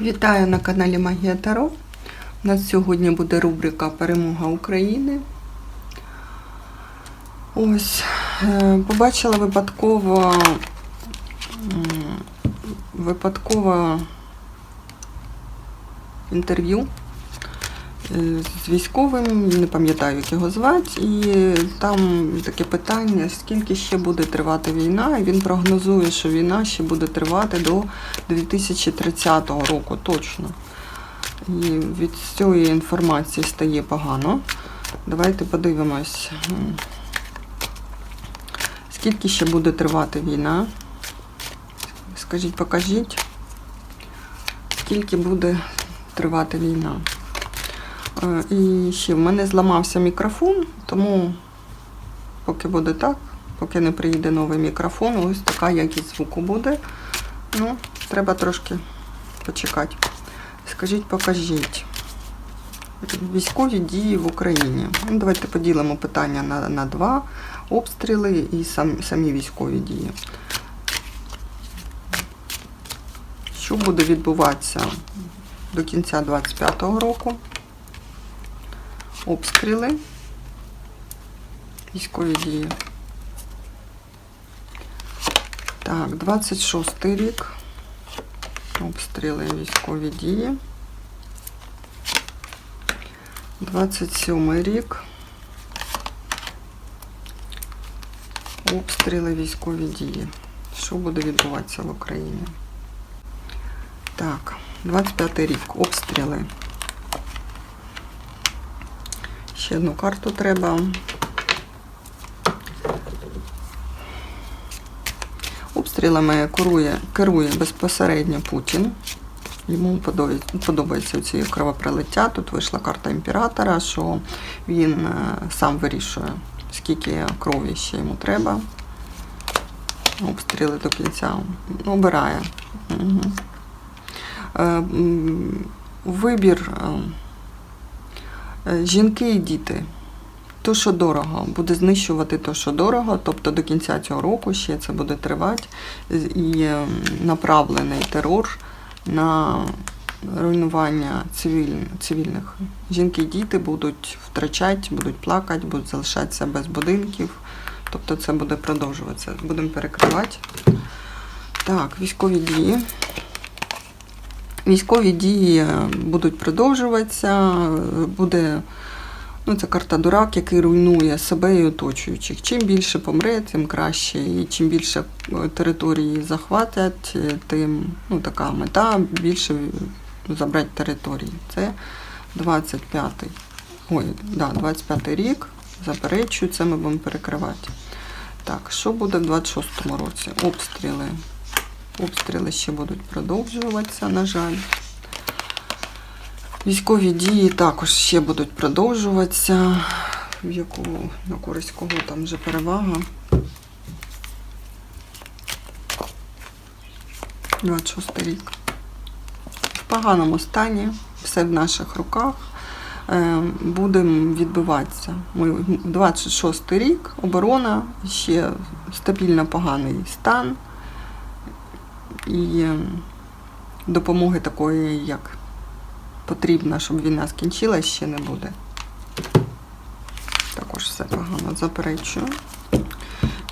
Вітаю на каналі Магія Таро. У нас сьогодні буде рубрика Перемога України. Ось, е, побачила випадково випадково інтерв'ю з військовим, не пам'ятаю, як його звати, і там таке питання, скільки ще буде тривати війна, і він прогнозує, що війна ще буде тривати до 2030 року точно. І від цієї інформації стає погано. Давайте подивимось, скільки ще буде тривати війна. Скажіть, покажіть, скільки буде тривати війна. Е, І ще в мене зламався мікрофон, тому поки буде так, поки не приїде новий мікрофон, ось така якість звуку буде. Ну, треба трошки почекати. Скажіть, покажіть. Військові дії в Україні. Ну, давайте поділимо питання на, на два обстріли і сам, самі військові дії. Що буде відбуватися до кінця 25-го року? Обстріли, військові дії. Так, 26 рік. Обстріли військові дії. 27 рік. Обстріли військові дії. Що буде відбуватися в Україні? Так, 25 рік. Обстріли. Ще одну карту треба. Обстрілами керує, керує безпосередньо Путін. Йому подобається, ці кровопролиття. Тут вийшла карта імператора, що він е, сам вирішує, скільки крові ще йому треба. Обстріли до кінця. Обирає. Угу. Вибір е, жінки і діти. То, що дорого, буде знищувати то, що дорого, тобто до кінця цього року ще це буде тривати. І е, направлений терор на руйнування цивіль, цивільних. Жінки і діти будуть втрачати, будуть плакати, будуть залишатися без будинків. Тобто це буде продовжуватися. Будемо перекривати. Так, військові дії. Військові дії будуть продовжуватися, буде ну, це карта дурак, який руйнує себе і оточуючих. Чим більше помре, тим краще. І чим більше е, території захватять, е, тим ну, така мета більше забрати території. Це 25-й. Ой, да, 25-й рік. Заперечую, це ми будемо перекривати. Так, що буде в 26-му році? Обстріли. Обстріли ще будуть продовжуватися, на жаль. Військові дії також ще будуть продовжуватися. В яку на користь кого там вже перевага. 26 рік. В поганому стані, все в наших руках. Е, Будемо відбиватися. Ми 26 рік, оборона, ще стабільно поганий стан. І е, допомоги такої, як потрібно, щоб війна скінчилась, ще не буде. Також все погано заперечую.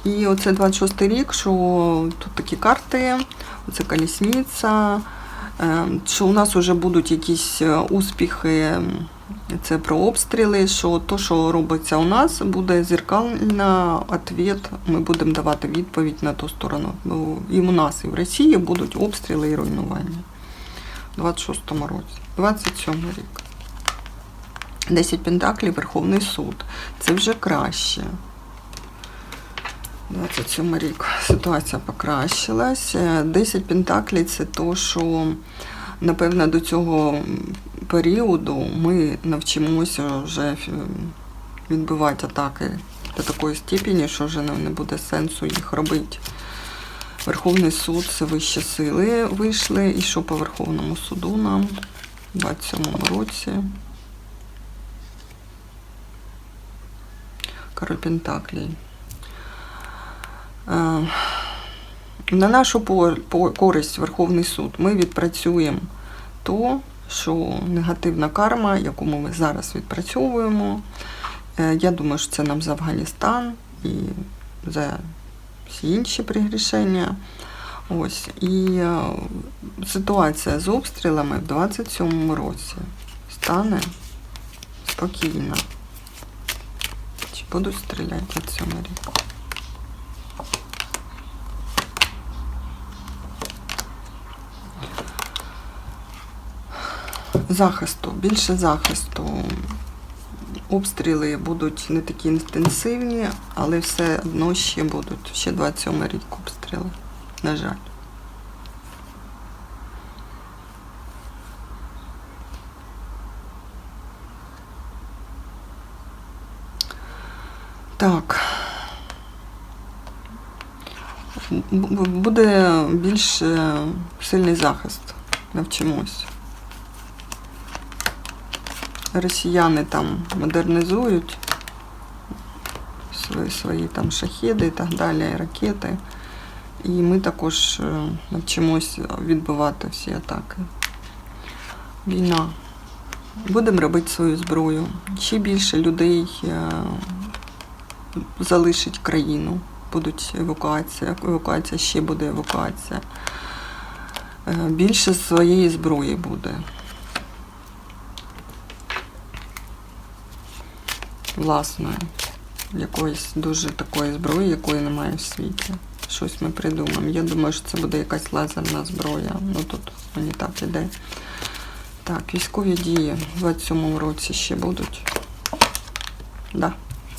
І оце 26 рік, що тут такі карти, оце колісниця, е, що у нас вже будуть якісь е, успіхи, це про обстріли, що то, що робиться у нас, буде зеркальна відповідь, ми будемо давати відповідь на ту сторону. І у нас, і в Росії будуть обстріли і руйнування. У 26-му році. 27 рік. 10 пентаклів, Верховний суд. Це вже краще. 27 рік. Ситуація покращилась. Е, 10 пентаклів це то, що, напевно, до цього періоду ми навчимося вже е, відбивати атаки до такої степені, що вже не буде сенсу їх робити. Верховний суд це вищі сили вийшли. І що по Верховному суду нам у 27-му році? Король Пентаклей. На нашу користь Верховний суд ми відпрацюємо то, що негативна карма, яку ми зараз відпрацьовуємо, е, я думаю, що це нам за Афганістан і за всі інші пригрішення. Ось. І е, ситуація з обстрілами в 27-му році стане спокійно. Чи будуть стріляти в 27 рік? Захисту, більше захисту. Обстріли будуть не такі інтенсивні, але все одно ще будуть. Ще 27 рік обстріли. На жаль. Так. Буде більш сильний захист. Навчимось. Росіяни там модернізують свої, свої там шахіди і так далі, ракети. І ми також е, навчимось відбивати всі атаки. Війна. Будемо робити свою зброю. Ще більше людей е, залишить країну. Будуть евакуація. Евакуація ще буде евакуація. Е, Більше своєї зброї буде. Власної. Якоїсь дуже такої зброї, якої немає в світі. Щось ми придумаємо. Я думаю, що це буде якась лазерна зброя. Ну тут мені так іде. Так, військові дії в 27-му році ще будуть. Да,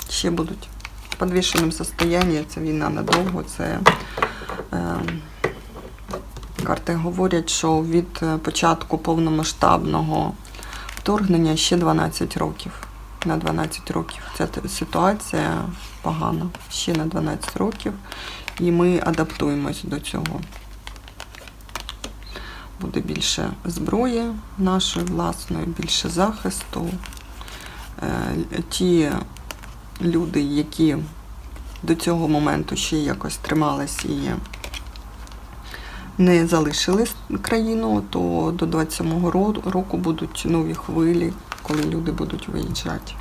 ще будуть. В підвішеному состоянні це війна надовго. Це е, карти говорять, що від е, початку повномасштабного вторгнення ще 12 років. На 12 років. Ця ситуація погана. Ще на 12 років. І ми адаптуємось до цього. Буде більше зброї нашої власної, більше захисту. Е, Ті люди, які до цього моменту ще якось тримались і не залишили країну, то до 27-го року будуть нові хвилі, коли люди будуть виїжджати.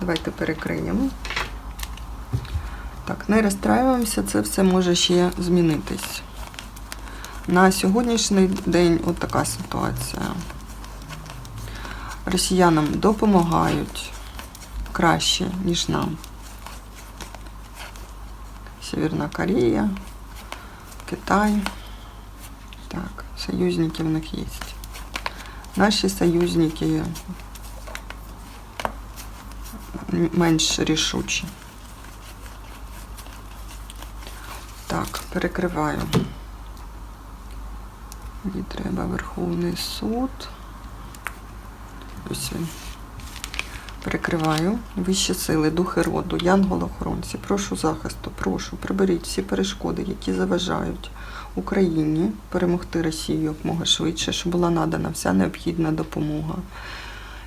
Давайте перекриємо. Так, не розстраюємося, це все може ще змінитись. На сьогоднішній день от така ситуація. Росіянам допомагають краще, ніж нам. Северна Корея, Китай. Так, союзники в них є. Наші союзники менш рішучі. Так, перекриваю. Мені треба Верховний суд. Ось він. Перекриваю. Вищі сили, духи роду, янголохоронці. Прошу захисту, прошу, приберіть всі перешкоди, які заважають Україні перемогти Росію якмога швидше, щоб була надана вся необхідна допомога.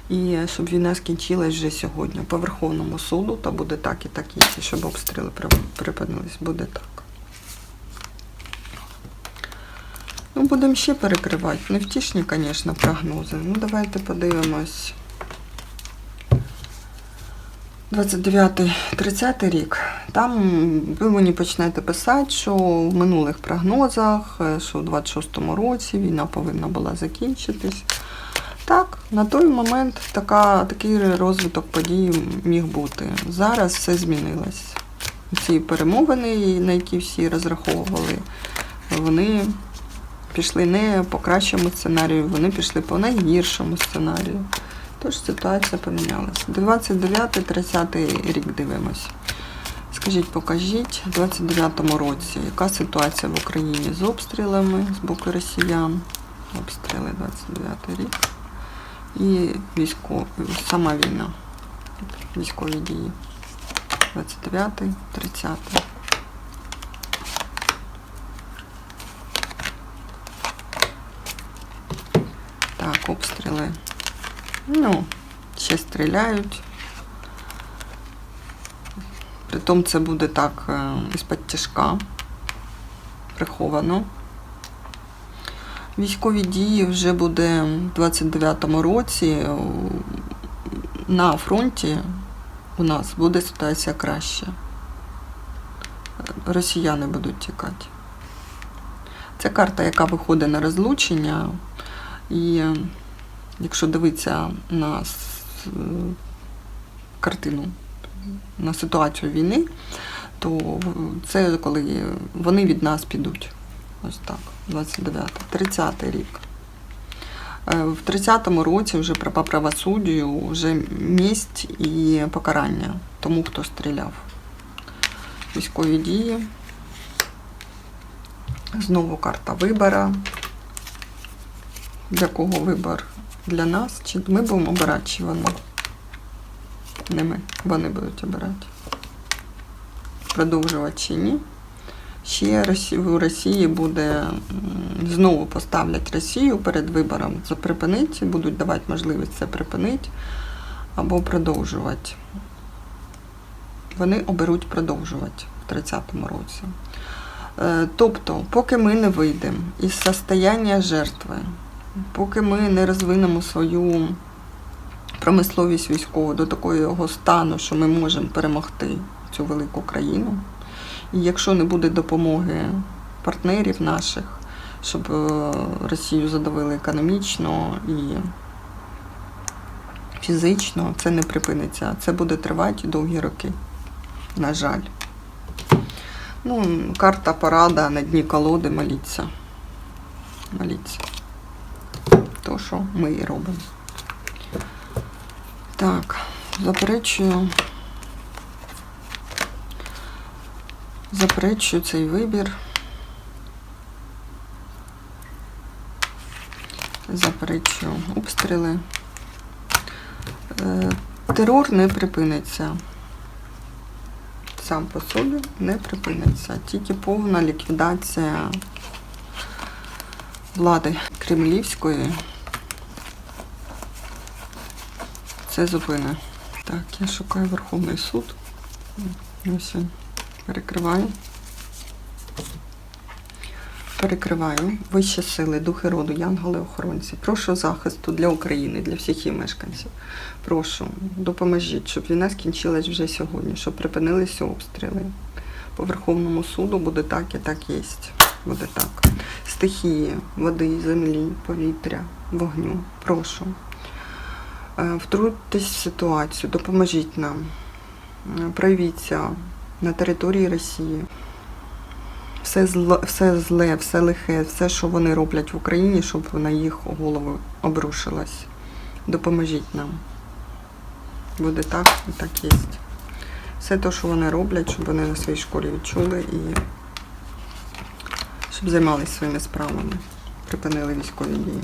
І щоб війна скінчилась вже сьогодні по Верховному суду, та буде так і так, і щоб обстріли припинились, буде так. Ну, будемо ще перекривати. Невтішні, звісно, прогнози. Ну, давайте подивимось. 29-30 рік. Там ви мені почнете писати, що в минулих прогнозах, е, що в 26-му році війна повинна була закінчитись. Так, на той момент така, такий розвиток подій міг бути. Зараз все змінилось. Ці перемовини, на які всі розраховували, вони пішли не по кращому сценарію, вони пішли по найгіршому сценарію. Тож ситуація помінялася. 29-30 рік дивимось. Скажіть, покажіть, у 29-му році, яка ситуація в Україні з обстрілами з боку росіян? Обстріли 29 рік. І військо, сама війна. Військові дії. 29-30. Так, обстріли. Ну, ще стріляють. Притом це буде так е, із-під тяжка, приховано. Військові дії вже буде в 29-му році. На фронті у нас буде ситуація краща. Росіяни будуть тікати. Це карта, яка виходить на розлучення. І якщо дивитися на картину, на ситуацію війни, то це коли вони від нас підуть. Ось так, 29 30 рік. Е, В 30-му році вже по правосуддю вже мість і покарання тому, хто стріляв. Військові дії. Знову карта вибора. Для кого вибор? Для нас? Чи ми будемо обирати, чи вони? Не ми. Вони будуть обирати. Продовжувати чи ні. Ще в Росії буде знову поставлять Росію перед вибором припинити, будуть давати можливість це припинити або продовжувати. Вони оберуть продовжувати в 30-му році. Е, Тобто, поки ми не вийдемо із состояння жертви, поки ми не розвинемо свою промисловість військову до такого стану, що ми можемо перемогти цю велику країну, і якщо не буде допомоги партнерів наших, щоб е, Росію задавили економічно і фізично, це не припиниться. Це буде тривати довгі роки. На жаль. Ну, карта порада на дні колоди моліться. Моліться. Що ми і робимо. Так, заперечую. Заперечую цей вибір. Заперечую обстріли. Е, Терор не припиниться. Сам по собі не припиниться. Тільки повна ліквідація влади кремлівської. Це зупине. Так, я шукаю Верховний суд. Ось він. Перекриваю. Перекриваю. Вищі сили, духи роду, янголи-охоронці. Прошу захисту для України, для всіх її мешканців. Прошу, допоможіть, щоб війна скінчилась вже сьогодні, щоб припинилися обстріли. По Верховному суду буде так і так є. Буде так. Стихії, води, землі, повітря, вогню. Прошу. Е, Втрутьтесь в ситуацію, допоможіть нам. Е, Проявіться на території Росії. Все зле, все зле, все лихе, все, що вони роблять в Україні, щоб на їх голови обрушилось. Допоможіть нам. Буде так і так є. Все те, що вони роблять, щоб вони на своїй школі відчули і щоб займалися своїми справами. Припинили військові дії.